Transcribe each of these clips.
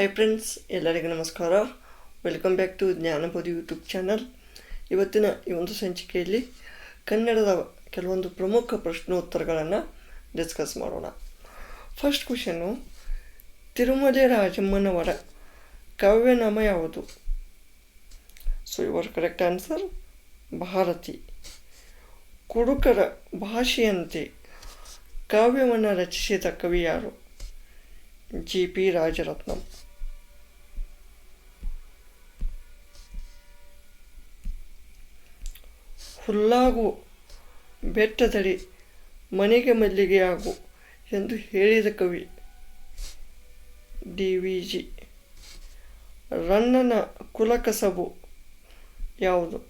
High friends ಎಲ್ಲರಿಗೂ ನಮಸ್ಕಾರ. Welcome back to Jnanabodhi YouTube channel ಇವತ್ತಿನ ಈ ಒಂದು ಸಂಚಿಕೆಯಲ್ಲಿ ಕನ್ನಡದ ಕೆಲವೊಂದು ಪ್ರಮುಖ ಪ್ರಶ್ನೋತ್ತರಗಳನ್ನು ಡಿಸ್ಕಸ್ ಮಾಡೋಣ. ಫಸ್ಟ್ ಕ್ವಶನ್ನು ತಿರುಮಲೆ ರಾಜಮ್ಮನವರ ಕಾವ್ಯನಾಮ ಯಾವುದು? So your correct answer Bharati. ಕುಡುಕರ ಭಾಷೆಯಂತೆ ಕಾವ್ಯವನ್ನು ರಚಿಸಿದ ಕವಿ ಯಾರು? G P Rajaratnam. ಹುಲ್ಲಾಗು ಬೆಟ್ಟದಡಿ, ಮನೆಗೆ ಮಲ್ಲಿಗೆಯಾಗು ಎಂದು ಹೇಳಿದ ಕವಿ ಡಿ ವಿ ಜಿ ರನ್ನನ ಕುಲಕಸಬು ಯಾವುದು?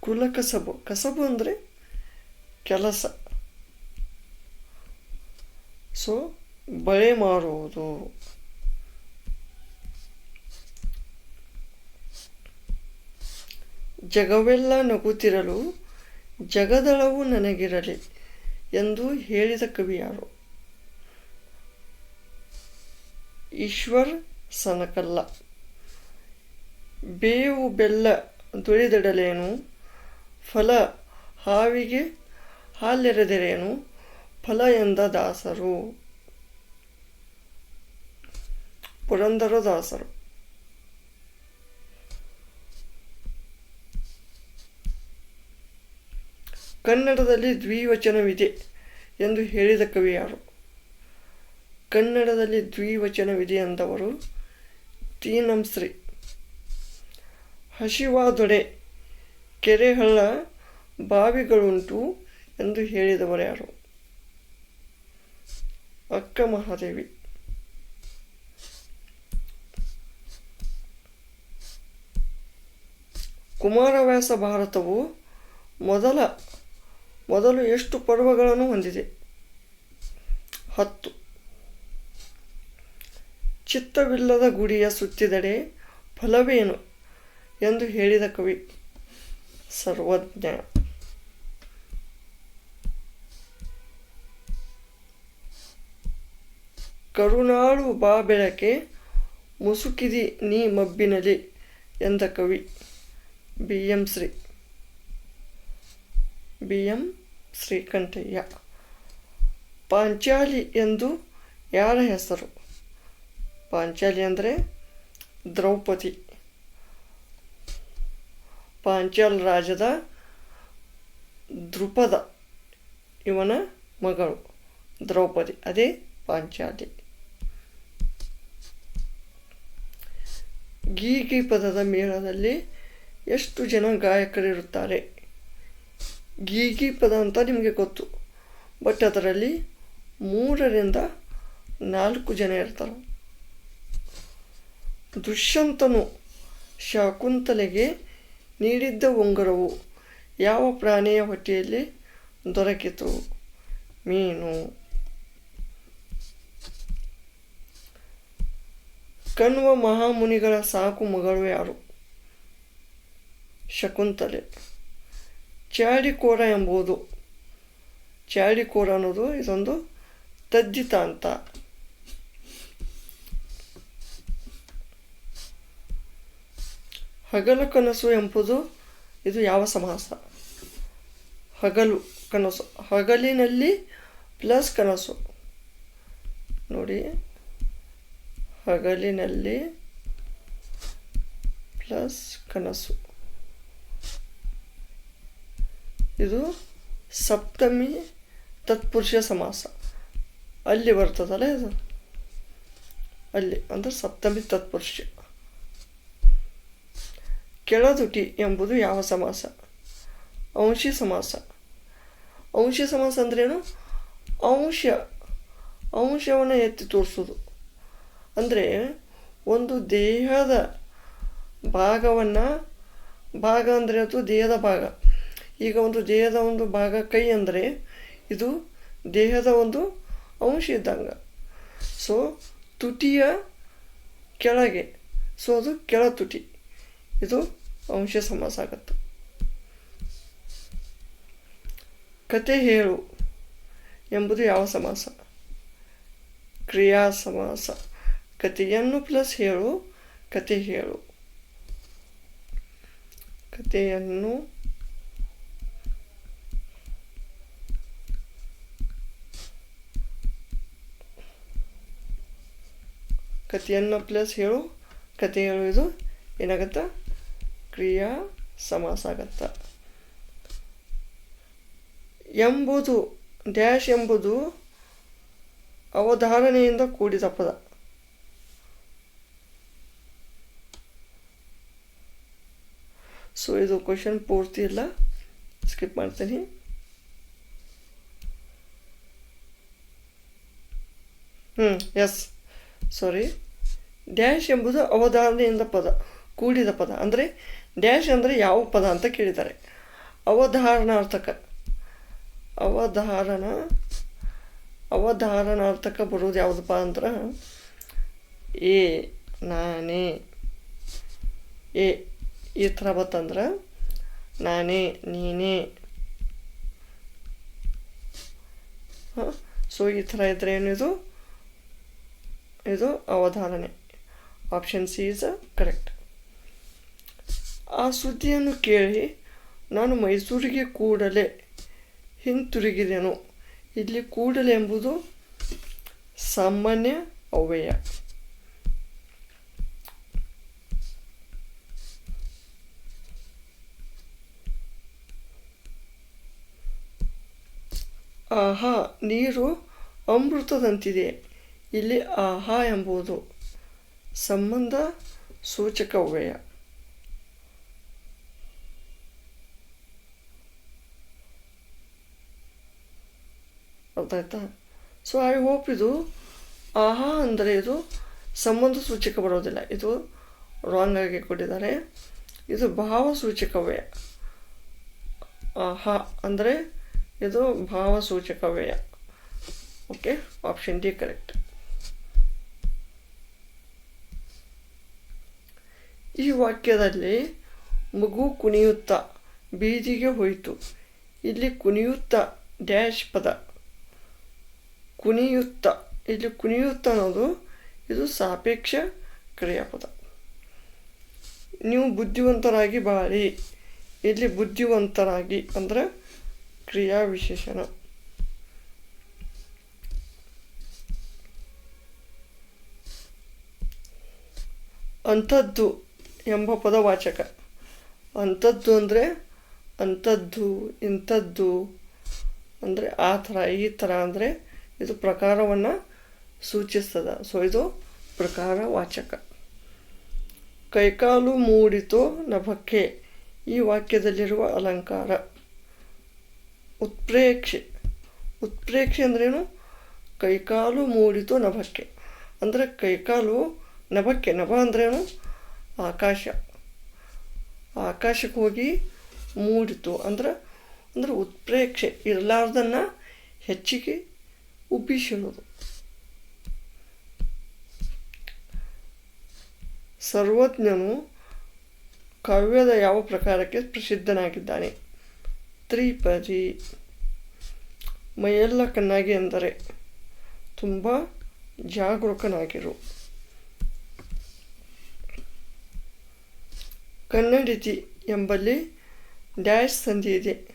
ಕುಲಕಸಬು, ಕಸಬು ಅಂದರೆ ಕೆಲಸ. ಸೊ, ಬಳೆ ಮಾರುವುದು. ಜಗವೆಲ್ಲ ನಗುತ್ತಿರಲು ಜಗದಳವು ನನಗಿರಲಿ ಎಂದು ಹೇಳಿದ ಕವಿಯಾರು. ಈಶ್ವರ್ ಸನಕಲ್ಲ. ಬೇವು ಬೆಲ್ಲ ದುಡಿದಡಲೇನು ಫಲ ಹಾವಿಗೆ ಹಾಲೆರೆದರೇನು, ಫಲ ಎಂದ ದಾಸರು. ಪುರಂದರದಾಸರು ಕನ್ನಡದಲ್ಲಿ ದ್ವಿವಚನವಿದೆ ಎಂದು ಹೇಳಿದ ಕವಿ ಯಾರು? ಕನ್ನಡದಲ್ಲಿ ದ್ವಿವಚನವಿದೆ ಅಂದವರು ತೀನಂಶ್ರೀ ಹಸಿವಾದೊಡೆ ಕೆರೆಹಳ್ಳ ಬಾವಿಗಳುಂಟು ಎಂದು ಹೇಳಿದವರು ಯಾರು? ಅಕ್ಕ ಮಹಾದೇವಿ. ಕುಮಾರವ್ಯಾಸ ಭಾರತವು ಮೊದಲ ಮೊದಲು ಎಷ್ಟು ಪರ್ವಗಳನ್ನು ಹೊಂದಿದೆ? ಹತ್ತು. ಚಿತ್ತವಿಲ್ಲದ ಗುಡಿಯ ಸುತ್ತಿದಡೆ ಫಲವೇನು ಎಂದು ಹೇಳಿದ ಕವಿ ಸರ್ವಜ್ಞ. ಕರುಣಾಳು ಬಾ ಬೆಳಕೆ ಮುಸುಕಿದಿ ನೀ ಮಬ್ಬಿನಲಿ ಎಂದ ಕವಿ B M Shri. B M Srikantaiah. Panchali ಎಂದು ಯಾರ ಹೆಸರು? ಪಾಂಚಾಲಿ ಅಂದರೆ ದ್ರೌಪದಿ. ಪಾಂಚಾಲ್ ರಾಜದ ದೃಪದ ಇವನ ಮಗಳು ದ್ರೌಪದಿ. ಅದೇ ಪಾಂಚಾಲಿ. ಗೀಗಿ ಪದದ ಮೇಳದಲ್ಲಿ ಎಷ್ಟು ಜನ ಗಾಯಕರಿರುತ್ತಾರೆ? ಗೀಗಿ ಪದ ಅಂತ ನಿಮಗೆ ಗೊತ್ತು. ಬಟ್ ಅದರಲ್ಲಿ ಮೂರರಿಂದ ನಾಲ್ಕು ಜನ ಇರ್ತಾರೆ. ದುಷ್ಯಂತನು ಶಕುಂತಲೆಗೆ ನೀಡಿದ್ದ ಉಂಗುರವು ಯಾವ ಪ್ರಾಣಿಯ ಹೊಟ್ಟೆಯಲ್ಲಿ ದೊರಕಿತು? ಮೀನು. ಕಣ್ವ ಮಹಾಮುನಿಗಳ ಸಾಕು ಮಗಳು ಯಾರು? ಶಕುಂತಲೆ. ಚಾಡಿಕೋರ ಎಂಬುದು. ಚಾಡಿಕೋರ ಅನ್ನೋದು ಇದೊಂದು ತದ್ದಿತ ಅಂತ ಹಗಲು ಕನಸು ಎಂಬುದು ಇದು ಯಾವ ಸಮಾಸ? ಹಗಲು ಕನಸು. ಹಗಲಿನಲ್ಲಿ ಪ್ಲಸ್ ಕನಸು. ನೋಡಿ. ಹಗಲಿನಲ್ಲಿ ಪ್ಲಸ್ ಕನಸು. ಇದು ಸಪ್ತಮಿ ತತ್ಪುರುಷ ಸಮಾಸ. ಅಲ್ಲಿ ಬರ್ತದಲ್ಲ ಇದು? ಅಲ್ಲಿ, ಅಂದರೆ ಸಪ್ತಮಿ ತತ್ಪುರುಷ. ಕೆಳದುಟಿ ಎಂಬುದು ಯಾವ ಸಮಾಸ? ಅಂಶಿ ಸಮಾಸ. ಅಂಶಿ ಸಮಾಸ ಅಂದ್ರೇನು ಅಂಶ ಅಂಶವನ್ನು ಎತ್ತಿ ತೋರಿಸೋದು ಅಂದರೆ ಒಂದು ದೇಹದ ಭಾಗವನ್ನು, ಭಾಗ ಅಂದರೆ ಅದು ದೇಹದ ಭಾಗ. ಈಗ ಒಂದು ದೇಹದ ಒಂದು ಭಾಗ ಕೈ ಅಂದರೆ ಇದು ದೇಹದ ಒಂದು ಅಂಶ ಇದ್ದಂಗೆ. ಸೊ ತುಟಿಯ ಕೆಳಗೆ ಸೊ ಅದು ಕೆಳ ತುಟಿ ಇದು ಅಂಶ ಸಮಾಸ ಆಗತ್ತೆ. ಕತೆ ಹೇಳು ಎಂಬುದು ಯಾವ ಸಮಾಸ? ಕ್ರಿಯಾ ಸಮಾಸ ಕಥೆಯನ್ನು ಪ್ಲಸ್ ಹೇಳು, ಕತೆ ಹೇಳು. ಕಥೆಯನ್ನು ಕಥೆಯನ್ನು ಪ್ಲಸ್ ಹೇಳು. ಕತೆ ಹೇಳು ಇದು ಏನಾಗತ್ತ? ಕ್ರಿಯಾ ಸಮಾಸ ಆಗತ್ತ ಎಂಬುದು, ಡ್ಯಾಶ್ ಎಂಬುದು ಅವಧಾರಣೆಯಿಂದ ಕೂಡಿದ ಪದ. ಸೊ ಇದು ಕ್ವಶನ್ ಪೂರ್ತಿ ಇಲ್ಲ. ಸ್ಕಿಪ್ ಮಾಡ್ತೀನಿ. ಹ್ಞೂ ಎಸ್ ಸಾರಿ ಡ್ಯಾಶ್ ಎಂಬುದು ಅವಧಾರಣೆಯಿಂದ ಪದ, ಕೂಡಿದ ಪದ. ಅಂದರೆ, ಡ್ಯಾಶ್ ಅಂದರೆ ಯಾವ ಪದ ಅಂತ ಕೇಳಿದ್ದಾರೆ. ಅವಧಾರಣಾರ್ಥಕ. ಅವಧಾರಣ, ಅವಧಾರಣಾರ್ಥಕ ಬರೋದು ಯಾವುದಪ್ಪ ಅಂದ್ರೆ ಏ ನಾನೇ. ಏ ಈ ಥರ ಬತ್ತಂದ್ರೆ? ನಾನೇ, ನೀನೇ. ಸೊ ಈ ಥರ ಇದ್ರೆ ಏನಿದು ಇದು ಅವಧಾರಣೆ. ಆಪ್ಷನ್ ಸಿ ಇಸ್ ಕರೆಕ್ಟ್ ಆ ಸುದ್ದಿಯನ್ನು ಕೇಳಿ, ನಾನು ಮೈಸೂರಿಗೆ ಕೂಡಲೇ ಹಿಂತಿರುಗಿದೆನು. ಇಲ್ಲಿ ಕೂಡಲೇ ಎಂಬುದು ಸಾಮಾನ್ಯ ಅವ್ಯಯ. ಆಹಾ, ನೀರು ಅಮೃತದಂತಿದೆ. ಇಲ್ಲಿ ಆಹಾ ಎಂಬುದು ಸಂಬಂಧ ಸೂಚಕ ವ್ಯಯ ಅರ್ಥ ಆಯ್ತಾ ಸೊ ಐ ಹೋಪ್ ಇದು ಆಹಾ ಅಂದರೆ ಇದು ಸಂಬಂಧ ಸೂಚಕ ಬರೋದಿಲ್ಲ. ಇದು ರಾಂಗ್ ಆಗಿ ಕೊಟ್ಟಿದ್ದಾರೆ. ಇದು ಭಾವ ಸೂಚಕವ್ಯಯ. ಆಹಾ ಅಂದರೆ ಇದು ಭಾವ ಸೂಚಕವ್ಯಯ. ಓಕೆ ಆಪ್ಷನ್ ಡಿ ಕರೆಕ್ಟ್ ಈ ವಾಕ್ಯದಲ್ಲಿ ಮಗು ಕುಣಿಯುತ್ತಾ ಬೀದಿಗೆ ಹೋಯಿತು. ಇಲ್ಲಿ ಕುಣಿಯುತ್ತಾ ಡ್ಯಾಶ್ ಪದ. ಕುಣಿಯುತ್ತ. ಇಲ್ಲಿ ಕುಣಿಯುತ್ತ ಅನ್ನೋದು ಇದು ಸಾಪೇಕ್ಷ ಕ್ರಿಯಾಪದ. ನೀವು ಬುದ್ಧಿವಂತರಾಗಿ ಬಾಳಿ. ಇಲ್ಲಿ ಬುದ್ಧಿವಂತರಾಗಿ ಅಂದ್ರೆ ಕ್ರಿಯಾ ವಿಶೇಷಣ ಅಂಥದ್ದು ಎಂಬ ಪದವಾಚಕ ಅಂಥದ್ದು ಅಂದರೆ ಅಂಥದ್ದು, ಇಂಥದ್ದು ಅಂದರೆ ಆ ಥರ, ಈ ಥರ ಅಂದರೆ ಇದು ಪ್ರಕಾರವನ್ನು ಸೂಚಿಸ್ತದೆ. ಸೊ ಇದು ಪ್ರಕಾರ ವಾಚಕ. ಕೈಕಾಲು ಮೂಡಿತು ನಭಕ್ಕೆ, ಈ ವಾಕ್ಯದಲ್ಲಿರುವ ಅಲಂಕಾರ. ಉತ್ಪ್ರೇಕ್ಷೆ. ಉತ್ಪ್ರೇಕ್ಷೆ ಅಂದ್ರೇನು? ಕೈಕಾಲು ಮೂಡಿತು ನಭಕ್ಕೆ. ಅಂದರೆ ಕೈಕಾಲು ನಭಕ್ಕೆ. ನಭ ಅಂದ್ರೇನು? ಆಕಾಶ. ಆಕಾಶಕ್ಕೆ ಹೋಗಿ ಮೂಡಿತು. ಅಂದ್ರೆ ಅಂದ್ರೆ ಉತ್ಪ್ರೇಕ್ಷೆ ಇರಲಾರ್ದನ್ನು ಹೆಚ್ಚಿಗೆ ಉಬ್ಬಿಸಿಡೋದು ಸರ್ವಜ್ಞನು ಕಾವ್ಯದ ಯಾವ ಪ್ರಕಾರಕ್ಕೆ ಪ್ರಸಿದ್ಧನಾಗಿದ್ದಾನೆ? ತ್ರಿಪದಿ. ಮೈಯೆಲ್ಲ ಕಣ್ಣಾಗಿ ಅಂದರೆ ತುಂಬ ಜಾಗರೂಕನಾಗಿರು. ಕನ್ನಡಿತಿ ಎಂಬಲ್ಲಿ ಡ್ಯಾಶ್ ಸಂಧಿ ಇದೆ.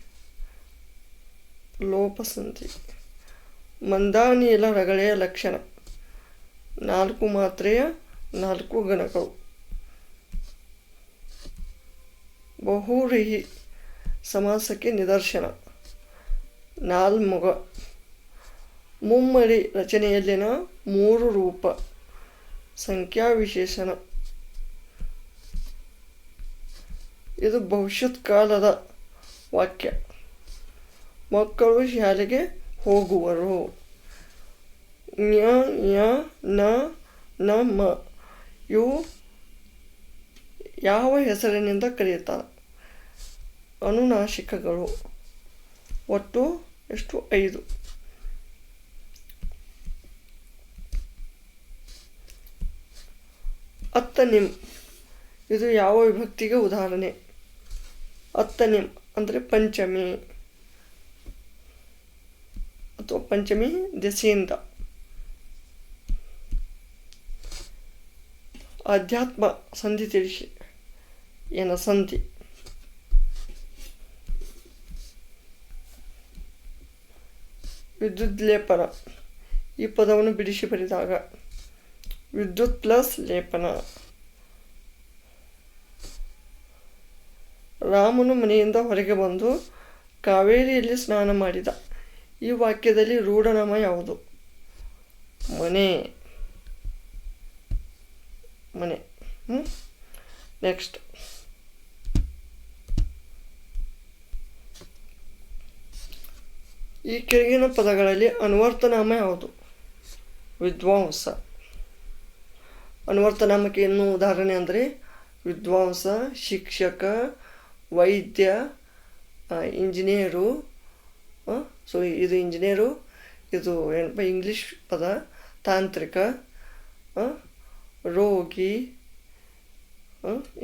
ಲೋಪ ಸಂಧಿ. ಮಂದಾನಿಯಲ ರಗಳೆಯ ಲಕ್ಷಣ. ನಾಲ್ಕು ಮಾತ್ರೆಯ ನಾಲ್ಕು ಗಣಗಳು ಬಹುರಿಹಿ ಸಮಾಸಕ್ಕೆ ನಿದರ್ಶನ. ನಾಲ್ಮುಗ. ಮುಮ್ಮಡಿ ರಚನೆಯಲ್ಲಿನ ಮೂರು ರೂಪ. ಸಂಖ್ಯಾ ವಿಶೇಷಣ ಇದು ಭವಿಷ್ಯತ್ ಕಾಲದ ವಾಕ್ಯ. ಮಕ್ಕಳು ಶಾಲೆಗೆ ಹೋಗುವರು. ನ್ಯ, ಯ, ನ ನ, ಮ. ಇವು ಯಾವ ಹೆಸರಿನಿಂದ ಕರೆಯುತ್ತಾರೆ? ಅನುನಾಶಿಕಗಳು ಒಟ್ಟು ಎಷ್ಟು? ಐದು. ಅತ್ತ ನಿಮ್ ಇದು ಯಾವ ವಿಭಕ್ತಿಗೆ ಉದಾಹರಣೆ? ಅತ್ತನಿಮ್ ಅಂದರೆ ಪಂಚಮಿ. ಅಥವಾ ಪಂಚಮಿ ದೆಸೆಯಿಂದ ಅಧ್ಯಾತ್ಮ ಸಂಧಿ ತಿಳಿಸಿ. ಏನ ಸಂಧಿ? ವಿದ್ಯುತ್ ಲೇಪನ. ಈ ಪದವನ್ನು ಬಿಡಿಸಿ ಬರೆದಾಗ. ವಿದ್ಯುತ್ ಪ್ಲಸ್ ಲೇಪನ. ರಾಮನು ಮನೆಯಿಂದ ಹೊರಗೆ ಬಂದು ಕಾವೇರಿಯಲ್ಲಿ ಸ್ನಾನ ಮಾಡಿದ. ಈ ವಾಕ್ಯದಲ್ಲಿ ರೂಢನಾಮ ಯಾವುದು? ಮನೆ. ಮನೆ. ನೆಕ್ಸ್ಟ್ ಈ ಕೆಳಗಿನ ಪದಗಳಲ್ಲಿ ಅನುವರ್ತನಾಮ ಯಾವುದು? ವಿದ್ವಾಂಸ. ಅನುವರ್ತನಾಮಕ್ಕೆ ಇನ್ನೂ ಉದಾಹರಣೆ ಅಂದರೆ ವಿದ್ವಾಂಸ, ಶಿಕ್ಷಕ ವೈದ್ಯ ಇಂಜಿನಿಯರು ಸೊ ಇದು ಇಂಜಿನಿಯರು, ಇದು ಏನಪ್ಪ ಇಂಗ್ಲೀಷ್ ಪದ, ತಾಂತ್ರಿಕ ರೋಗಿ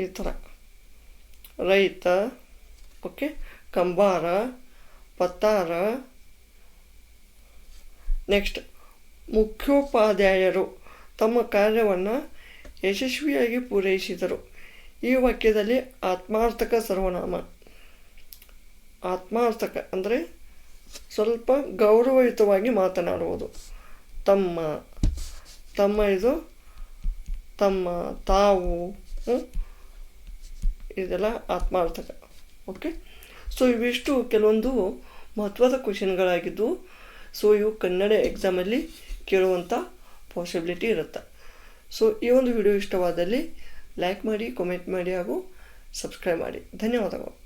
ಈ ಥರ. ರೈತ, ಓಕೆ, ಕಂಬಾರ, ಪತ್ತಾರ. ನೆಕ್ಸ್ಟ್, ಮುಖ್ಯೋಪಾಧ್ಯಾಯರು ತಮ್ಮ ಕಾರ್ಯವನ್ನು ಯಶಸ್ವಿಯಾಗಿ ಪೂರೈಸಿದರು. ಈ ವಾಕ್ಯದಲ್ಲಿ ಆತ್ಮಾರ್ಥಕ ಸರ್ವನಾಮ. ಆತ್ಮಾರ್ಥಕ ಅಂದರೆ ಸ್ವಲ್ಪ ಗೌರವಯುತವಾಗಿ ಮಾತನಾಡುವುದು. ತಮ್ಮ. ತಮ್ಮ ಇದು? ತಮ್ಮ, ತಾವು ಇದೆಲ್ಲ ಆತ್ಮಾರ್ಥಕ. ಓಕೆ ಸೊ ಇವಿಷ್ಟು ಕೆಲವೊಂದು ಮಹತ್ವದ ಕ್ವಶನ್ಗಳಾಗಿದ್ದು ಸೊ ಇವು ಕನ್ನಡ ಎಕ್ಸಾಮಲ್ಲಿ ಕೇಳುವಂಥ ಪಾಸಿಬಿಲಿಟಿ ಇರುತ್ತೆ. ಸೊ ಈ ಒಂದು ವಿಡಿಯೋ ಇಷ್ಟವಾದಲ್ಲಿ ಲೈಕ್ ಮಾಡಿ ಕಾಮೆಂಟ್ ಮಾಡಿ ಹಾಗೂ ಸಬ್ಸ್ಕ್ರೈಬ್ ಮಾಡಿ. ಧನ್ಯವಾದಗಳು.